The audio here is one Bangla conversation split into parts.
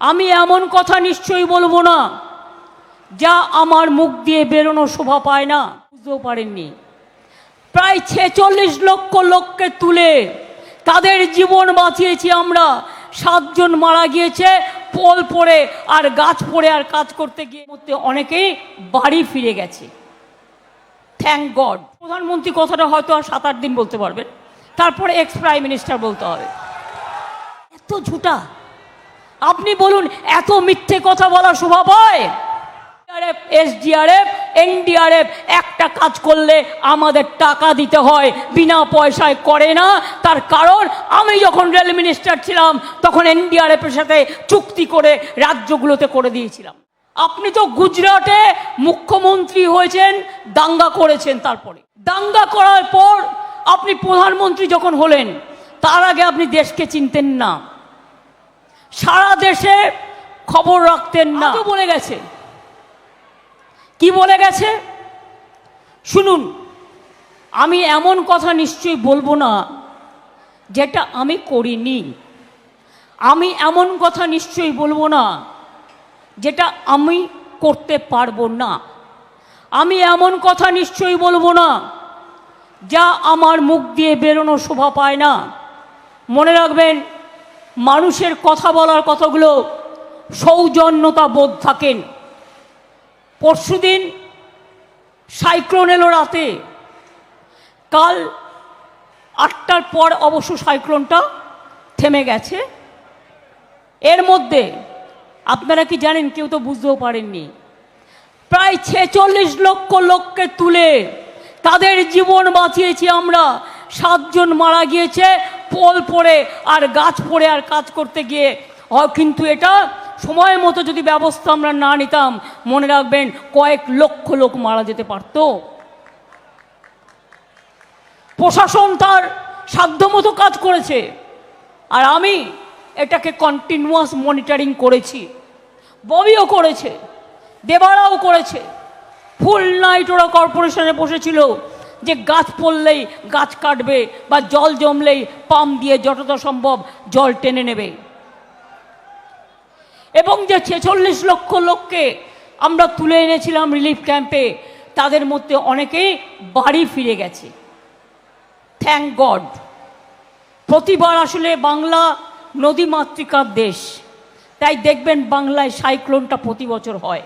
আমি এমন কথা নিশ্চয়ই বলব না যা আমার মুখ দিয়ে বেরোনো শোভা পায় না। বুঝতেও পারেননি। প্রায় ছেচল্লিশ লক্ষ লোককে তুলে তাদের জীবন বাঁচিয়েছি আমরা। সাতজন মারা গিয়েছে, পোল পড়ে আর গাছ পড়ে আর কাজ করতে গিয়ে মধ্যে অনেকেই বাড়ি ফিরে গেছে। থ্যাংক গড প্রধানমন্ত্রী কথাটা হয়তো আর সাত আট দিন বলতে পারবেন। তারপরে এক্স প্রাইম মিনিস্টার বলতে হবে। এত ঝুটা। আপনি বলুন, এত মিথ্যে কথা বলা শোভা পায় এসডিআরএফ এনডিআরএফ, একটা কাজ করলে আমাদের টাকা দিতে হয়, বিনা পয়সায় করে না। তার কারণ, আমি যখন রেল মিনিস্টার ছিলাম, তখন এনডিআরএফ এর সাথে চুক্তি করে রাজ্যগুলোতে করে দিয়েছিলাম। আপনি তো গুজরাটে মুখ্যমন্ত্রী হয়েছেন, দাঙ্গা করেছেন তারপরে। দাঙ্গা করার পর আপনি প্রধানমন্ত্রী যখন হলেন, তার আগে আপনি দেশকে চিনতেন না। সারা দেশে খবর রাখতেন না। বলে গেছে। কি বলে গেছে? শুনুন আমি এমন কথা নিশ্চয়ই বলব না যেটা আমি করিনি। আমি এমন কথা নিশ্চয়ই বলব না যেটা আমি করতে পারব না। আমি এমন কথা নিশ্চয়ই বলব না যা আমার মুখ দিয়ে বেরোনো শোভা পায় না। মনে রাখবেন মানুষের কথা বলার কথাগুলো সৌজন্যতা বোধ থাকেন। পরশুদিন সাইক্লোন এলো রাতে। কাল আটটার পর অবশ্য সাইক্লোনটা থেমে গেছে। এর মধ্যে আপনারা কি জানেন, কেউ তো বুঝতেও পারেননি। প্রায় ছেচল্লিশ লক্ষ লোককে তুলে তাদের জীবন বাঁচিয়েছি আমরা। সাতজন মারা গিয়েছে পোল পড়ে আর গাছ পড়ে আর কাজ করতে গিয়ে কিন্তু এটা সময় মতো যদি ব্যবস্থা আমরা না নিতাম, মনে রাখবেন, কয়েক লক্ষ লোক মারা যেতে পারত। প্রশাসন তার সাধ্যমতো কাজ করেছে। আর আমি এটাকে কন্টিনিউয়াস মনিটরিং করেছি। ববিও করেছে, দেবারাও করেছে। ফুল নাইট ওরা কর্পোরেশনে বসেছিল। যে গাছ পড়লেই গাছ কাটবে বা জল জমলেই পাম্প দিয়ে যতটা সম্ভব জল টেনে নেবে। এবং যে ছেচল্লিশ লক্ষ লোককে আমরা তুলে এনেছিলাম রিলিফ ক্যাম্পে তাদের মধ্যে অনেকেই বাড়ি ফিরে গেছে। থ্যাংক গড প্রতিবার আসলে বাংলা নদী মাতৃকার দেশ। তাই দেখবেন বাংলায় সাইক্লোনটা প্রতি বছর হয়।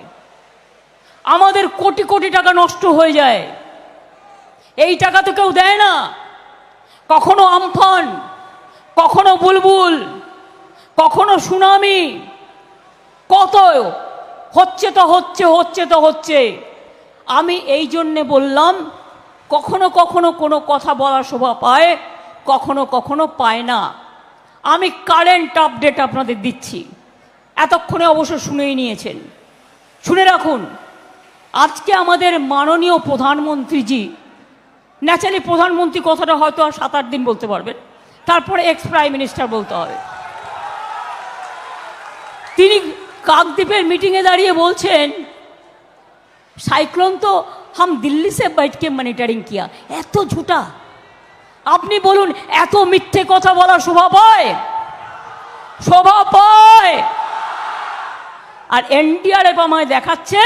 আমাদের কোটি কোটি টাকা নষ্ট হয়ে যায়। এই টাকা তো কেউ দেয় না। কখনো আমফান, কখনো বুলবুল, কখনো সুনামি, কত হচ্ছে তো হচ্ছে হচ্ছে তো হচ্ছে। আমি এই জন্যে বললাম, কখনো কখনো কোনো কথা বলার শোভা পায়, কখনো কখনো পায় না। আমি কারেন্ট আপডেট আপনাদের দিচ্ছি। এতক্ষণে অবশ্য শুনেই নিয়েছেন। শুনে রাখুন, আজকে আমাদের মাননীয় প্রধানমন্ত্রীজি ন্যাচারালি প্রধানমন্ত্রী কথাটা হয়তো আর সাত আট দিন বলতে পারবেন। তারপরে এক্স প্রাইম মিনিস্টার বলতে হবে। তিনি কাকদ্বীপের মিটিংয়ে দাঁড়িয়ে বলছেন, সাইক্লোন তো হাম দিল্লি সে বাইটকে মনিটারিং কিয়া। এত ঝুটা। আপনি বলুন, এত মিথ্যে কথা বলা শোভা পায়? শোভা পায়? আর এনডিআরএফ আমায় দেখাচ্ছে।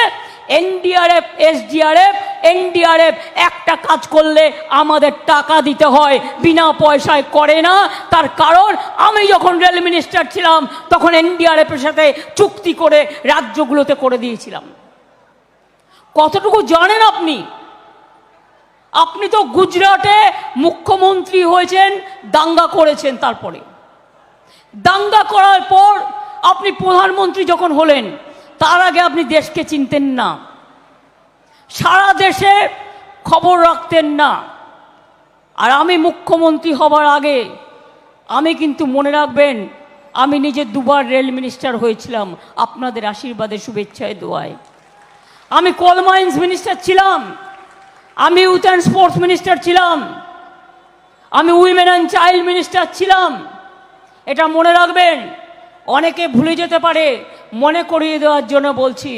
এনডিআরএফ, এসডিআরএফ এনডিআরএফ একটা কাজ করলে আমাদের টাকা দিতে হয়, বিনা পয়সায় করে না। তার কারণ, আমি যখন রেল মিনিস্টার ছিলাম, তখন এনডিআরএফ এর সাথে চুক্তি করে রাজ্যগুলোতে করে দিয়েছিলাম। কতটুকু জানেন আপনি? আপনি তো গুজরাটে মুখ্যমন্ত্রী হয়েছেন, দাঙ্গা করেছেন তারপরে। দাঙ্গা করার পর আপনি প্রধানমন্ত্রী যখন হলেন, তার আগে আপনি দেশকে চিনতেন না। সারা দেশে খবর রাখতেন না। আর আমি মুখ্যমন্ত্রী হবার আগে আমি কিন্তু মনে রাখবেন, আমি নিজে দুবার রেল মিনিস্টার হয়েছিলাম। আপনাদের আশীর্বাদে শুভেচ্ছায় দোয়ায়। আমি কোল মাইন্স মিনিস্টার ছিলাম, আমি ইউথ অ্যান্ড স্পোর্টস মিনিস্টার ছিলাম, আমি উইমেন অ্যান্ড চাইল্ড মিনিস্টার ছিলাম। এটা মনে রাখবেন, অনেকে ভুলে যেতে পারে, মনে করিয়ে দেওয়ার জন্য বলছি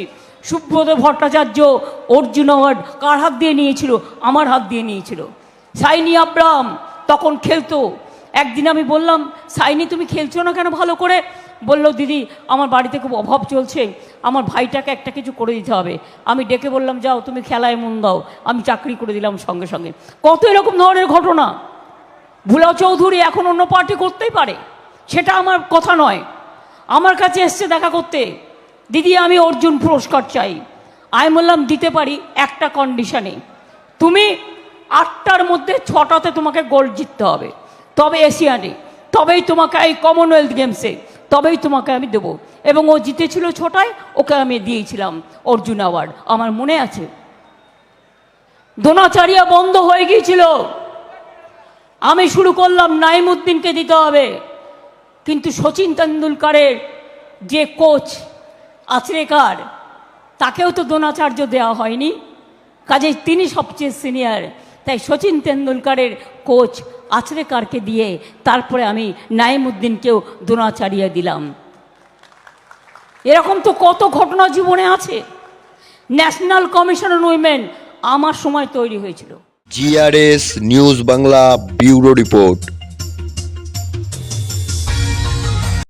সুব্রত ভট্টাচার্য অর্জুন অ্যাওয়ার্ড কার হাত দিয়ে নিয়েছিল? আমার হাত দিয়ে নিয়েছিল। সাইনি আব্রাম তখন খেলতো। একদিন আমি বললাম, সাইনি, তুমি খেলছো না কেন ভালো করে? বলল, দিদি, আমার বাড়িতে খুব অভাব চলছে। আমার ভাইটাকে একটা কিছু করে দিতে হবে। আমি ডেকে বললাম, যাও, তুমি খেলায় মন দাও। আমি চাকরি করে দিলাম সঙ্গে সঙ্গে। কত এরকম ধরনের ঘটনা? ভুলা চৌধুরী এখন অন্য পার্টি করতেই পারে। সেটা আমার কথা নয়। আমার কাছে এসছে দেখা করতে। দিদি, আমি অর্জুন পুরস্কার চাই। আমি বললাম, দিতে পারি একটা কন্ডিশনে তুমি আটটার মধ্যে ছটাতে তোমাকে গোল্ড জিততে হবে। তবে এশিয়ানে, তবেই তোমাকে এই কমনওয়েলথ গেমসে তবেই তোমাকে আমি দেবো। এবং ও জিতেছিল ছটায়, ওকে আমি দিয়েছিলাম অর্জুন অ্যাওয়ার্ড আমার মনে আছে? দোনাচারিয়া বন্ধ হয়ে গিয়েছিল। আমি শুরু করলাম নাইমুদ্দিনকে দিতে হবে। কিন্তু সচিন তেন্ডুলকারের যে কোচ আচরেকার তাকেও তো দ্রোণাচার্য দেওয়া হয়নি। কাজেই তিনি সবচেয়ে সিনিয়র। তাই সচিন তেন্ডুলকারের কোচ আচরেকারকে দিয়ে তারপরে আমি নাইমুদ্দিনকেও দ্রোণাচার্য দিলাম। এরকম তো কত ঘটনা জীবনে আছে। ন্যাশনাল কমিশন অন উইমেন আমার সময় তৈরি হয়েছিল। GRS news Bangla bureau report